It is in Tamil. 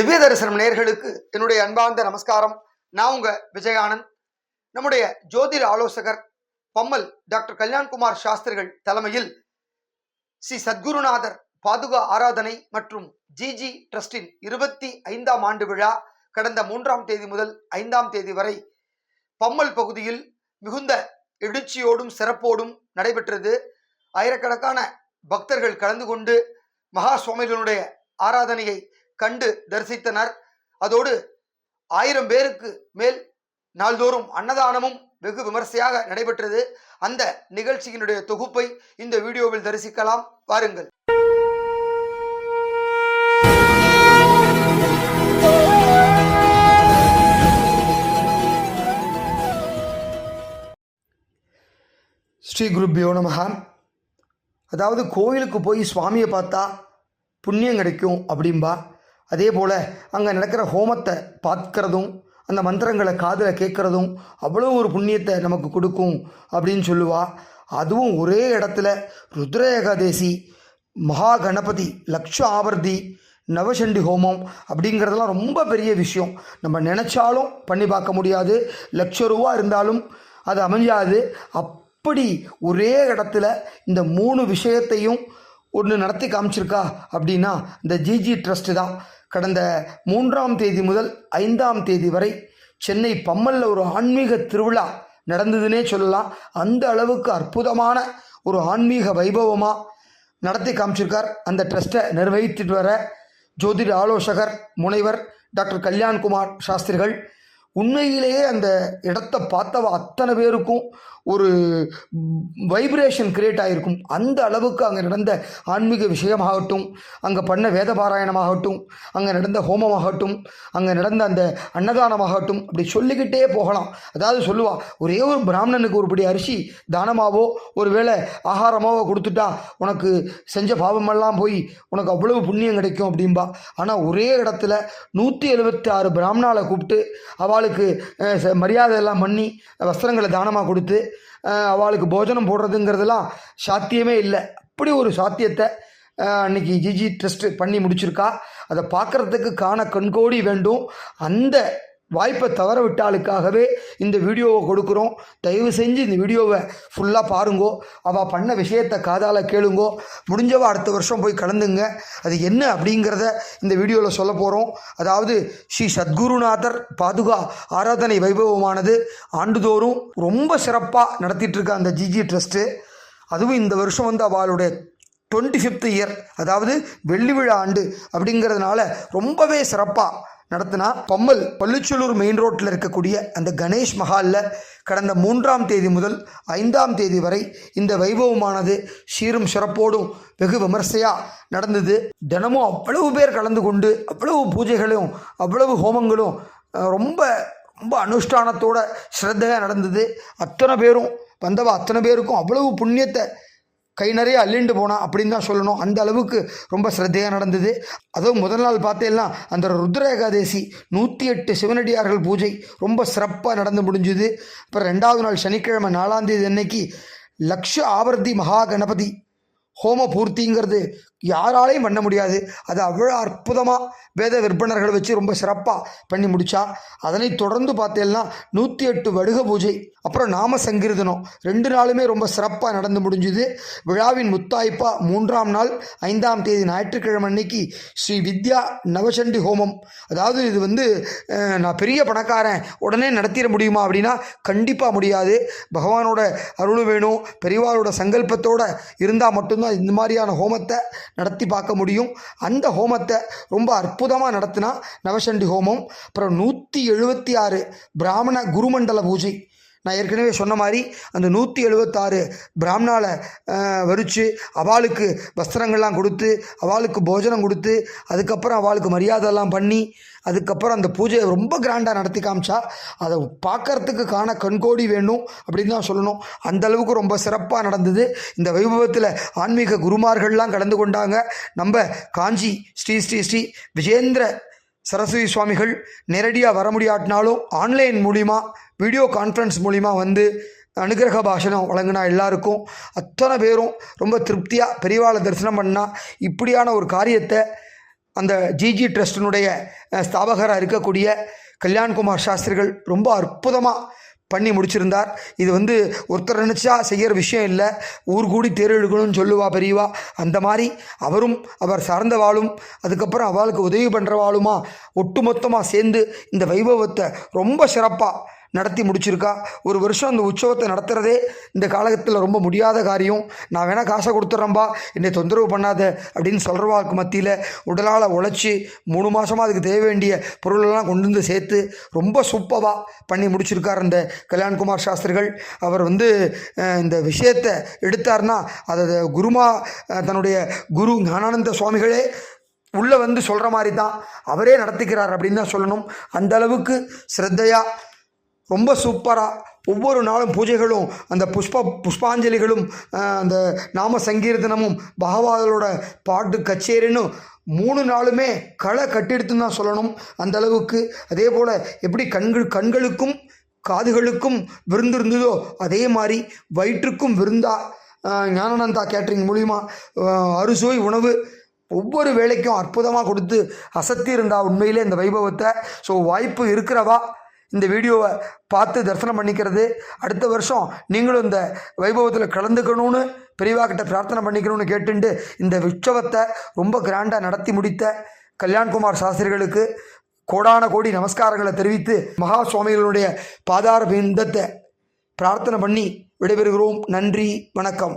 திவ்ய தரிசனம் நேர்களுக்கு என்னுடைய அன்பார்ந்த நமஸ்காரம். நான் உங்க விஜயானந்த். நம்முடைய ஜோதிட ஆலோசகர் பம்மல் டாக்டர் கல்யாண்குமார் சாஸ்திரிகள் தலைமையில் ஸ்ரீ சத்குருநாதர் பாதுகா ஆராதனை மற்றும் ஜிஜி ட்ரஸ்டின் இருபத்தி ஐந்தாம் ஆண்டு விழா கடந்த மூன்றாம் தேதி முதல் ஐந்தாம் தேதி வரை பம்மல் பகுதியில் மிகுந்த எழுச்சியோடும் சிறப்போடும் நடைபெற்றது. ஆயிரக்கணக்கான பக்தர்கள் கலந்து கொண்டு மகா சுவாமிகளுடைய ஆராதனையை கண்டு தரிசித்தனர். அதோடு ஆயிரம் பேருக்கு மேல் நாள்தோறும் அன்னதானமும் வெகு விமர்சையாக நடைபெற்றது. அந்த நிகழ்ச்சியினுடைய தொகுப்பை இந்த வீடியோவில் தரிசிக்கலாம். வாருங்கள். ஸ்ரீ குருப்பியோ நமஹா. அதாவது கோயிலுக்கு போய் சுவாமியை பார்த்தா புண்ணியம் கிடைக்கும் அப்படிம்பா. அதே போல் அங்கே நடக்கிற ஹோமத்தை பார்க்கறதும் அந்த மந்திரங்களை காதில் கேட்குறதும் அவ்வளோ ஒரு புண்ணியத்தை நமக்கு கொடுக்கும் அப்படின்னு சொல்லுவா. அதுவும் ஒரே இடத்துல ருத்ர ஏகாதேசி மகா கணபதி லக்ஷ ஆவர்த்தி நவசண்டி ஹோமம் அப்படிங்கிறதெல்லாம் ரொம்ப பெரிய விஷயம். நம்ம நினச்சாலும் பண்ணி பார்க்க முடியாது. லட்ச ரூபா இருந்தாலும் அது அமைஞ்சாது அப்படி ஒரே இடத்துல இந்த மூணு விஷயத்தையும் ஒன்று நடத்தி காமிச்சிருக்கா அப்படின்னா இந்த ஜிஜி ட்ரஸ்ட்டு தான். கடந்த மூன்றாம் தேதி முதல் ஐந்தாம் தேதி வரை சென்னை பம்மலில் ஒரு ஆன்மீக திருவிழா நடந்ததுன்னே சொல்லலாம். அந்த அளவுக்கு அற்புதமான ஒரு ஆன்மீக வைபவமாக நடத்தி காமிச்சிருக்கார். அந்த ட்ரஸ்ட்டை நிர்வகித்துட்டு வர ஜோதிட ஆலோசகர் முனைவர் டாக்டர் கல்யாண்குமார் சாஸ்திரிகள் உண்மையிலேயே அந்த இடத்த பார்த்தவ அத்தனை பேருக்கும் ஒரு வைப்ரேஷன் கிரியேட் ஆகிருக்கும் அந்த அளவுக்கு அங்கே நடந்த ஆன்மீக விஷயமாகட்டும் அங்கே பண்ண வேத பாராயணமாகட்டும் அங்கே நடந்த ஹோமமாகட்டும் அங்கே நடந்த அந்த அன்னதானமாகட்டும் அப்படி சொல்லிக்கிட்டே போகலாம். அதாவது சொல்லுவா ஒரே ஒரு பிராமணனுக்கு ஒருபடி அரிசி தானமாவோ ஒருவேளை ஆகாரமாவோ கொடுத்துட்டா உனக்கு செஞ்ச பாவமெல்லாம் போய் உனக்கு அவ்வளவு புண்ணியம் கிடைக்கும் அப்படின்பா ஆனால் ஒரே இடத்துல நூற்றி எழுபத்தி ஆறு பிராமணாவை கூப்பிட்டு அவளுக்கு ச- மரியாதை எல்லாம் பண்ணி வஸ்திரங்களை தானமாக கொடுத்து அவளுக்கு போஜனம் போடுறதுங்கிறதெல்லாம் சாத்தியமே இல்லை. அப்படி ஒரு சாத்தியத்தை அன்னைக்கு ஜிஜி ட்ரஸ்ட் பண்ணி முடிச்சிருக்கா. அதை பார்க்கறதுக்கு காண கண்கோடி வேண்டும். அந்த வாய்ப்பை தவற விட்டாளுக்காகவே இந்த வீடியோவை கொடுக்குறோம். தயவு செஞ்சு இந்த வீடியோவை ஃபுல்லாக பாருங்கோ. அவள் பண்ண விஷயத்தை காதால் கேளுங்கோ. முடிஞ்சவ அடுத்த வருஷம் போய் கலந்துங்க. அது என்ன அப்படிங்கிறத இந்த வீடியோவில் சொல்ல போகிறோம் அதாவது ஸ்ரீ சத்குருநாதர் பாதுகா ஆராதனை வைபவமானது ஆண்டுதோறும் ரொம்ப சிறப்பாக நடத்திட்டுருக்க அந்த ஜிஜி ட்ரஸ்ட்டு அதுவும் இந்த வருஷம் வந்து அவளுடைய டுவெண்ட்டி ஃபிஃப்த் இயர் அதாவது வெள்ளி விழா ஆண்டு அப்படிங்கிறதுனால ரொம்பவே சிறப்பாக நடத்தினா பம்மல் பள்ளிச்சலூர் மெயின் ரோட்டில் இருக்கக்கூடிய அந்த கணேஷ் மஹாலில் கடந்த மூன்றாம் தேதி முதல் ஐந்தாம் தேதி வரை இந்த வைபவமானது சீரும் சிறப்போடும் வெகு விமர்சையாக நடந்தது. தினமும் அவ்வளவு பேர் கலந்து கொண்டு அவ்வளவு பூஜைகளும் அவ்வளவு ஹோமங்களும் ரொம்ப ரொம்ப அனுஷ்டானத்தோட ஸ்ரத்தையாக நடந்தது. அத்தனை பேரும் வந்தவா அத்தனை பேருக்கும் அவ்வளவு புண்ணியத்தை கை நிறைய அள்ளிண்டு போனா அப்படின்னு தான் சொல்லணும். அந்த அளவுக்கு ரொம்ப ஸ்ரத்தையாக நடந்தது. அதுவும் முதல் நாள் பார்த்தேன்னா அந்த ருத்ர ஏகாதேசி நூற்றி எட்டு சிவனடியார்கள் பூஜை ரொம்ப சிறப்பாக நடந்து முடிஞ்சுது. அப்புறம் ரெண்டாவது நாள் சனிக்கிழமை நாலாம் தேதி அன்னைக்கு லக்ஷ ஆவர்த்தி மகா கணபதி ஹோம பூர்த்திங்கிறது யாராலையும் பண்ண முடியாது. அது அவ்வளோ அற்புதமாக வேத விற்பனர்களை வச்சு ரொம்ப சிறப்பாக பண்ணி முடித்தா அதனை தொடர்ந்து பார்த்தேன்னா நூற்றி எட்டு வடுக பூஜை அப்புறம் நாம சங்கீர்தனம் ரெண்டு நாளுமே ரொம்ப சிறப்பாக நடந்து முடிஞ்சுது. விழாவின் முத்தாய்ப்பாக மூன்றாம் நாள் ஐந்தாம் தேதி ஞாயிற்றுக்கிழமை அன்னைக்கு ஸ்ரீ வித்யா நவசண்டி ஹோமம். அதாவது இது வந்து நான் பெரிய பணக்காரன் உடனே நடத்திட முடியுமா அப்படின்னா கண்டிப்பாக முடியாது. பகவானோட அருள் வேணும் பெரியவாரோட சங்கல்பத்தோட இருந்தால் மட்டும்தான் இந்த மாதிரியான ஹோமத்தை நடத்தி பார்க்க முடியும். அந்த ஹோமத்தை ரொம்ப அற்புதமாக நடத்தினா நவசண்டி ஹோமம். அப்புறம் நூற்றி எழுபத்தி ஆறு பிராமண குருமண்டல பூஜை. நான் ஏற்கனவே சொன்ன மாதிரி அந்த நூற்றி எழுபத்தாறு பிராமணாவை வரித்து அவளுக்கு வஸ்திரங்கள்லாம் கொடுத்து அவளுக்கு போஜனம் கொடுத்து அதுக்கப்புறம் அவளுக்கு மரியாதைலாம் பண்ணி அதுக்கப்புறம் அந்த பூஜையை ரொம்ப கிராண்டாக நடத்தி காமிச்சா அதை பார்க்கறதுக்கு காண கண்கோடி வேணும் அப்படின்னு தான் சொல்லணும். அந்த அளவுக்கு ரொம்ப சிறப்பாக நடந்தது. இந்த வைபவத்தில் ஆன்மீக குருமார்கள்லாம் கலந்து கொண்டாங்க. நம்ம காஞ்சி ஸ்ரீ ஸ்ரீ ஸ்ரீ விஜேந்திர சரஸ்வதி சுவாமிகள் நேரடியாக வர முடியாட்டினாலும் ஆன்லைன் மூலிமா வீடியோ கான்ஃபரன்ஸ் மூலிமா வந்து அனுகிரக பாஷணம் வழங்கினா எல்லாருக்கும் அத்தனை பேரும் ரொம்ப திருப்தியாக பெரியவாளை தரிசனம் பண்ணால் இப்படியான ஒரு காரியத்தை அந்த ஜிஜி ட்ரஸ்டினுடைய ஸ்தாபகராக இருக்கக்கூடிய கல்யாண்குமார் சாஸ்திரிகள் ரொம்ப அற்புதமாக பண்ணி முடிச்சிருந்தார். இது வந்து ஒருத்தர் நினச்சா செய்கிற விஷயம் இல்லை. ஊர் கூடி தேர் எழுக்கணும்னு சொல்லுவா பெரியவா. அந்த மாதிரி அவரும் அவர் சார்ந்தவாளும் அதுக்கப்புறம் அவளுக்கு உதவி பண்ணுறவாளுமா ஒட்டுமொத்தமாக சேர்ந்து இந்த வைபவத்தை ரொம்ப சிறப்பாக நடத்தி முடிச்சிருக்கா? ஒரு வருஷம் அந்த உற்சவத்தை நடத்துகிறதே இந்த காலகட்டத்தில் ரொம்ப முடியாத காரியம். நான் வேணால் காசை கொடுத்துட்றேன்பா என்னை தொந்தரவு பண்ணாத அப்படின்னு சொல்கிறவாக்கு மத்தியில் உடலால் உழைச்சி மூணு மாதமாக அதுக்கு தேவை வேண்டிய பொருளெல்லாம் கொண்டு வந்து சேர்த்து ரொம்ப சூப்பராக பண்ணி முடிச்சிருக்கார் இந்த கல்யாண்குமார் சாஸ்திரிகள். அவர் வந்து இந்த விஷயத்தை எடுத்தார்னா அதை குருமா தன்னுடைய குரு ஞானானந்த சுவாமிகளே உள்ளே வந்து சொல்கிற மாதிரி தான் அவரே நடத்திக்கிறார் அப்படின்னு தான் சொல்லணும். அந்த அளவுக்கு ஸ்ரத்தையாக ரொம்ப சூப்பராக ஒவ்வொரு நாளும் பூஜைகளும் அந்த புஷ்ப புஷ்பாஞ்சலிகளும் அந்த நாம சங்கீர்த்தனமும் பகவானோட பாட்டு கச்சேரின்னு மூணு நாளுமே களை கட்டிடுத்துன்னு தான் சொல்லணும் அந்த அளவுக்கு. அதே போல் எப்படி கண்கள் கண்களுக்கும் காதுகளுக்கும் விருந்து இருந்ததோ அதே மாதிரி வயிற்றுக்கும் விருந்தா ஞானநந்தா ஞானானந்தா கேட்ரிங் மூலிமா அறுசுவை உணவு ஒவ்வொரு வேலைக்கும் அற்புதமாக கொடுத்து அசத்தி இருந்தா உண்மையிலே இந்த வைபவத்தை. ஸோ வாய்ப்பு இருக்கிறவா? இந்த வீடியோவை பார்த்து தரிசனம் பண்ணிக்கிறது. அடுத்த வருஷம் நீங்களும் இந்த வைபவத்தில் கலந்துக்கணும்னு பெரியவாக்கிட்ட பிரார்த்தனை பண்ணிக்கணும்னு கேட்டுண்டு இந்த உற்சவத்தை ரொம்ப கிராண்டாக நடத்தி முடித்த கல்யாண்குமார் சாஸ்திரிகளுக்கு கோடான கோடி நமஸ்காரங்களை தெரிவித்து மகா சுவாமிகளுடைய பாதார பிந்தத்தை பிரார்த்தனை பண்ணி விடைபெறுகிறோம். நன்றி வணக்கம்.